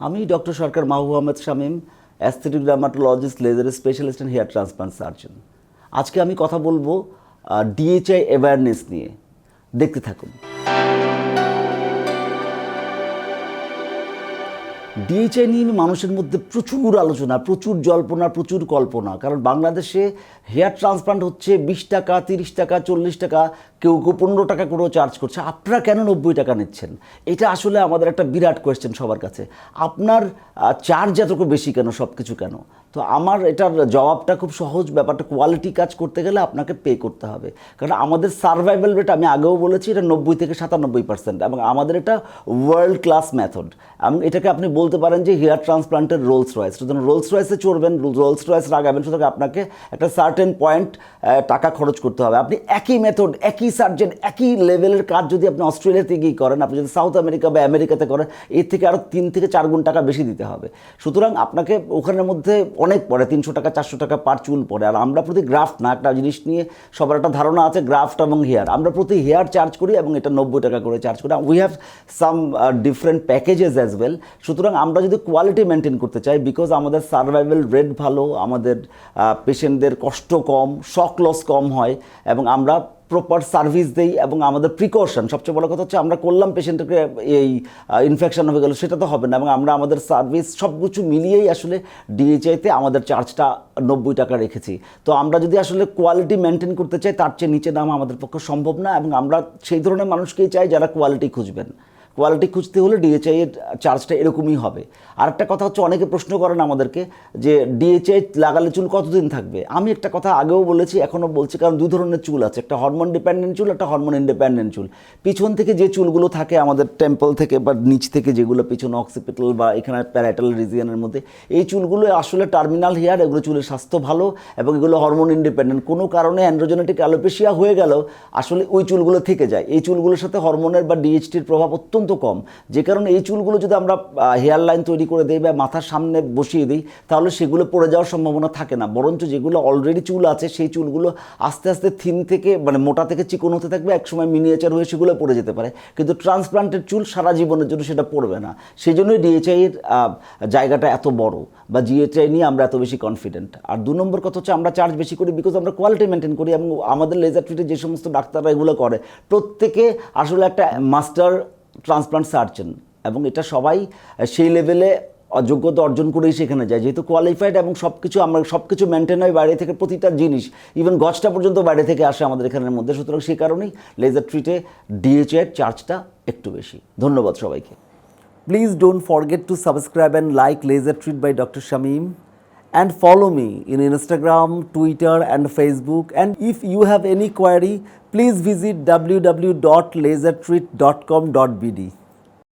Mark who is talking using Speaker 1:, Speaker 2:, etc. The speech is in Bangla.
Speaker 1: আমি doctor Sarkar Mahbub Ahmed Shamim, aesthetic dermatologist laser specialist and hair transplant surgeon. আজকে আমি কথা বলব ডিএইচআই অ্যাওয়ারনেস নিয়ে। দেখতে থাকুন। ডিএইচআই নিয়ে মানুষের মধ্যে প্রচুর আলোচনা, প্রচুর জল্পনা, প্রচুর কল্পনা। কারণ বাংলাদেশে হেয়ার ট্রান্সপ্লান্ট হচ্ছে বিশ টাকা, তিরিশ টাকা, চল্লিশ টাকা, কেউ কেউ পনেরো টাকা করেও চার্জ করছে। আপনারা কেন নব্বই টাকা নিচ্ছেন? এটা আসলে আমাদের একটা বিরাট কোয়েশ্চেন সবার কাছে। আপনার চার্জ এতটুকু বেশি কেন সব কিছু কেন? তো আমার এটার জবাবটা খুব সহজ, ব্যাপারটা কোয়ালিটি কাজ করতে গেলে আপনাকে পে করতে হবে। কারণ আমাদের সার্ভাইভাল রেট আমি আগেও বলেছি, এটা নব্বই থেকে সাতানব্বই পার্সেন্ট এবং আমাদের এটা ওয়ার্ল্ড ক্লাস মেথড এবং এটাকে আপনি বলতে পারেন যে হেয়ার ট্রান্সপ্লান্টের রোলস রয়েস সুতরাং রোলস রয়েসে চড়বেন রোলস রয়েস লাগাবেন সুতরাং আপনাকে একটা সার্টেন পয়েন্ট টাকা খরচ করতে হবে। আপনি একই মেথড একই সার্জেন একই লেভেলের কাজ যদি আপনি অস্ট্রেলিয়াতে গিয়ে করেন, আপনি যদি সাউথ আমেরিকা বা আমেরিকাতে করেন, এর থেকে আরও তিন থেকে চার গুণ টাকা বেশি দিতে হবে। সুতরাং আপনাকে ওখানের মধ্যে অনেক পড়ে, তিনশো টাকা, চারশো টাকা পার চুল পড়ে। আর আমরা প্রতি গ্রাফট না, একটা জিনিস নিয়ে সবার একটা ধারণা আছে গ্রাফট এবং হেয়ার আমরা প্রতি হেয়ার চার্জ করি এবং এটা নব্বই টাকা করে চার্জ করি। We have some different packages as well সুতরাং আমরা যদি কোয়ালিটি মেনটেন করতে চাই বিকজ আমাদের সার্ভাইভাল রেট ভালো, আমাদের পেশেন্টদের কষ্ট কম শক লস কম হয়, এবং আমরা প্রপার সার্ভিস দেই এবং আমাদের প্রিকশন সবচেয়ে বড় কথা হচ্ছে আমরা করলাম পেশেন্টকে এই ইনফেকশন হয়ে গেল, সেটা তো হবে না, এবং আমরা আমাদের সার্ভিস সব কিছু মিলিয়েই আসলে ডিএইচআইতে আমাদের চার্জটা নব্বই টাকা রেখেছি। তো আমরা যদি আসলে কোয়ালিটি মেনটেন করতে চাই, তার চেয়ে নিচে দাম আমাদের পক্ষে সম্ভব না, এবং আমরা সেই ধরনের মানুষকেই চাই যারা কোয়ালিটি খুঁজবেন। কোয়ালিটি খুঁজতে হলে ডিএচআই এর চার্জটা এরকমই হবে। আর একটা কথা হচ্ছে, অনেকে প্রশ্ন করেন আমাদেরকে যে ডিএচআই লাগালে চুল কতদিন থাকবে? আমি একটা কথা আগেও বলেছি, এখনও বলছি, কারণ দু ধরনের চুল আছে। একটা হরমোন ডিপেন্ডেন্ট চুল, একটা হরমোন ইন্ডিপেন্ডেন্ট চুল। পিছন থেকে যে চুলগুলো থাকে আমাদের টেম্পল থেকে বা নিচ থেকে যেগুলো পিছনে অক্সিপিটাল বা এখানে প্যারাইটাল রিজিয়নের মধ্যে, এই চুলগুলো আসলে টার্মিনাল হেয়ার এগুলো চুলের স্বাস্থ্য ভালো এবং এগুলো হরমোন ইন্ডিপেন্ডেন্ট কোনো কারণে অ্যান্ড্রোজেনেটিক অ্যালোপেশিয়া হয়ে গেল আসলে ওই চুলগুলো থেকে যায়। এই চুলগুলোর সাথে হরমোনের বা ডিএইচটির প্রভাব অত্যন্ত কম। যে কারণে এই চুলগুলো যদি আমরা হেয়ার লাইন তৈরি করে দিই বা মাথার সামনে বসিয়ে দিই, তাহলে সেগুলো পড়ে যাওয়ার সম্ভাবনা থাকে না। বরঞ্চ যেগুলো অলরেডি চুল আছে, সেই চুলগুলো আস্তে আস্তে থিন থেকে মানে মোটা থেকে চিকন হতে থাকবে, একসময় মিনিয়েচার হয়ে সেগুলো পড়ে যেতে পারে। কিন্তু ট্রান্সপ্লান্টের চুল সারা জীবনের জন্য সেটা পড়বে না। সেই জন্যই ডিএচআইয়ের জায়গাটা এত বড় বা জিএচআই নিয়ে আমরা এত বেশি কনফিডেন্ট আর দু নম্বর কথা হচ্ছে আমরা চার্জ বেশি করি বিকজ আমরা কোয়ালিটি মেনটেন করি এবং আমাদের লেজার ট্রিটে যে সমস্ত ডাক্তাররা এগুলো করে, প্রত্যেকে আসলে একটা মাস্টার ট্রান্সপ্লান্ট সার্জন এবং এটা সবাই সেই লেভেলে যোগ্যতা অর্জন করেই সেখানে যায়। যেহেতু কোয়ালিফাইড এবং সব কিছু আমরা সব কিছু মেনটেন হয় বাইরে থেকে প্রতিটা জিনিস ইভেন গছটা পর্যন্ত বাইরে থেকে আসে আমাদের এখানের মধ্যে। সুতরাং সেই কারণেই লেজার ট্রিটে ডিএচএর চার্জটা একটু বেশি। ধন্যবাদ সবাইকে। Please don't forget to subscribe and like laser treat by doctor Shamim and follow me in Instagram, Twitter, and Facebook. And if you have any query, please visit www.lasertreat.com.bd.